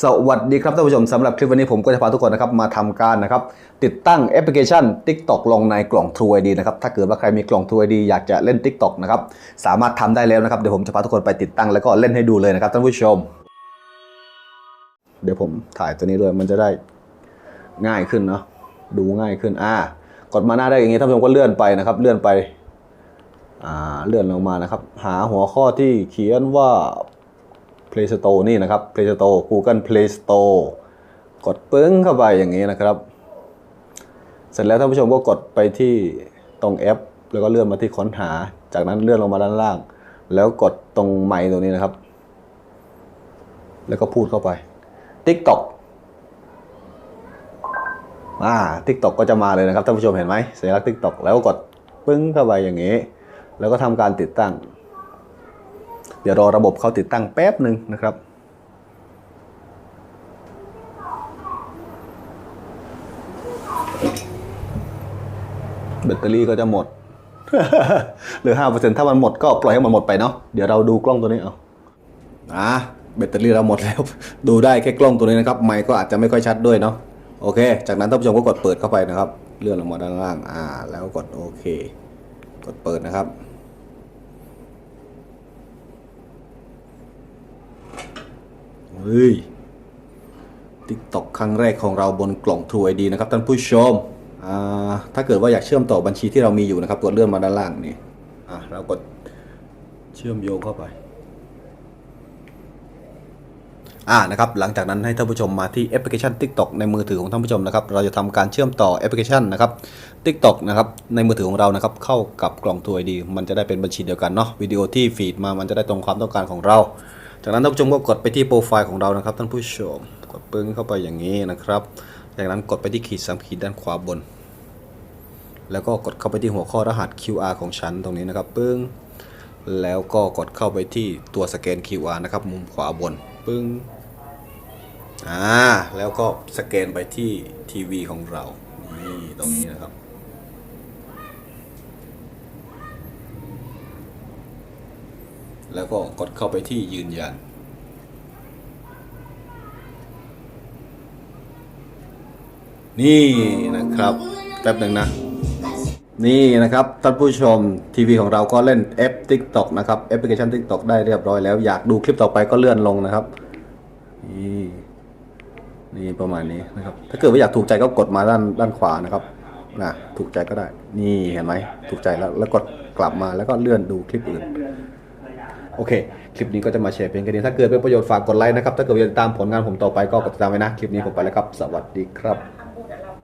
สวัสดีครับท่านผู้ชมสำหรับคลิปวันนี้ผมก็จะพาทุกคนนะครับมาทำการนะครับติดตั้งแอปพลิเคชัน TikTok ลงในกล่อง True ID นะครับถ้าเกิดว่าใครมีกล่อง True ID อยากจะเล่น TikTok นะครับสามารถทำได้แล้วนะครับเดี๋ยวผมจะพาทุกคนไปติดตั้งแล้วก็เล่นให้ดูเลยนะครับท่านผู้ชม เดี๋ยวผมถ่ายตัวนี้ด้วยมันจะได้ง่ายขึ้นเนาะดูง่ายขึ้นอ่ากดมาหน้าได้อย่างงี้ท่านผู้ชมก็เลื่อนไปนะครับเลื่อนไปอ่าเลื่อนลงมานะครับหาหัวข้อที่เขียนว่า Play Store นี่นะครับ Play Store Google Play Store กดปึ้งเข้าไปอย่างนี้นะครับ เสร็จแล้วท่านผู้ชมก็กดไปที่ตรงแอป แล้วก็เลื่อนมาที่ค้นหา จากนั้นเลื่อนลงมาด้านล่าง แล้วกดตรงไมค์ตรงนี้นะครับ แล้วก็พูดเข้าไป TikTok อ่า TikTok ก็จะมาเลยนะครับท่านผู้ชมเห็นไหมสัญลักษณ์ TikTok แล้วก็กดปึ้งเข้าไปอย่างนี้ แล้วก็ทำการติดตั้ง เดี๋ยวรอระบบเขาติดตั้งแป๊บหนึ่งนะครับแบตเตอรี่ก็จะหมดเหลือห้าเปอร์เซ็นต์ถ้ามันหมดก็ปล่อยให้มันหมดไปเนาะเดี๋ยวเราดูกล้องตัวนี้เอาอะแบตเตอรี่เราหมดแล้ว ดูได้แค่กล้องตัวนี้นะครับ ไมค์ก็อาจจะไม่ค่อยชัดด้วยเนาะโอเค จากนั้นท่านผู้ชมก็กดเปิดเข้าไปนะครับ เลื่อนลงมาด้านล่าง อ่า แล้วกดโอเค กดเปิดนะครับ เฮ้ยติ๊กตอกครั้งแรกของเราบนกล่อง True ID นะครับท่านผู้ชมถ้าเกิดว่าอยากเชื่อมต่อบัญชีที่เรามีอยู่นะครับกดเลื่อนมาด้านล่างนี่เรากดเชื่อมโยงเข้าไปอ่านะครับหลังจากนั้นให้ท่านผู้ชมมาที่แอปพลิเคชัน TikTok ในมือถือของท่านผู้ชมนะครับเราจะทำการเชื่อมต่อแอปพลิเคชันนะครับ TikTok นะครับในมือถือของเรานะครับเข้ากับกล่อง True ID มันจะได้เป็นบัญชีเดียวกันเนาะวิดีโอที่ฟีดมามันจะได้ตรงความต้องการของเรา จากนั้นท่านผู้ชมก็กดไปที่โปรไฟล์ของเรานะครับท่านผู้ชม กดปึ้งเข้าไปอย่างนี้นะครับ จากนั้นกดไปที่ขีดสามขีดด้านขวาบน แล้วก็กดเข้าไปที่หัวข้อรหัส QR ของฉันตรงนี้นะครับปึ้ง แล้วก็กดเข้าไปที่ตัวสแกน QR นะครับมุมขวาบนปึ้งอ่าแล้วก็สแกนไปที่ทีวีของเรานี่ตรงนี้นะครับ แล้วก็กดเข้าไปที่ยืนยัน นี่นะครับแป๊บหนึ่งนะ นี่นะครับท่านผู้ชมทีวีของเราก็เล่นแอป TikTok นะครับแอปพลิเคชัน TikTok ได้เรียบร้อยแล้ว อยากดูคลิปต่อไปก็เลื่อนลงนะครับ นี่นี่ประมาณนี้นะครับ ถ้าเกิดว่าอยากถูกใจก็กดมาด้านด้านขวานะครับนะถูกใจก็ได้ นี่เห็นไหมถูกใจแล้วแล้วกดกลับมาแล้วก็เลื่อนดูคลิปอื่น โอเค คลิปนี้ก็จะมาแชร์เพียงแค่นี้ถ้าเกิดเป็นประโยชน์ฝากกดไลค์นะครับ ถ้าเกิดอยากติดตามผลงานผมต่อไปก็กดติดตามไว้นะ คลิปนี้ผมไปแล้วครับ สวัสดีครับ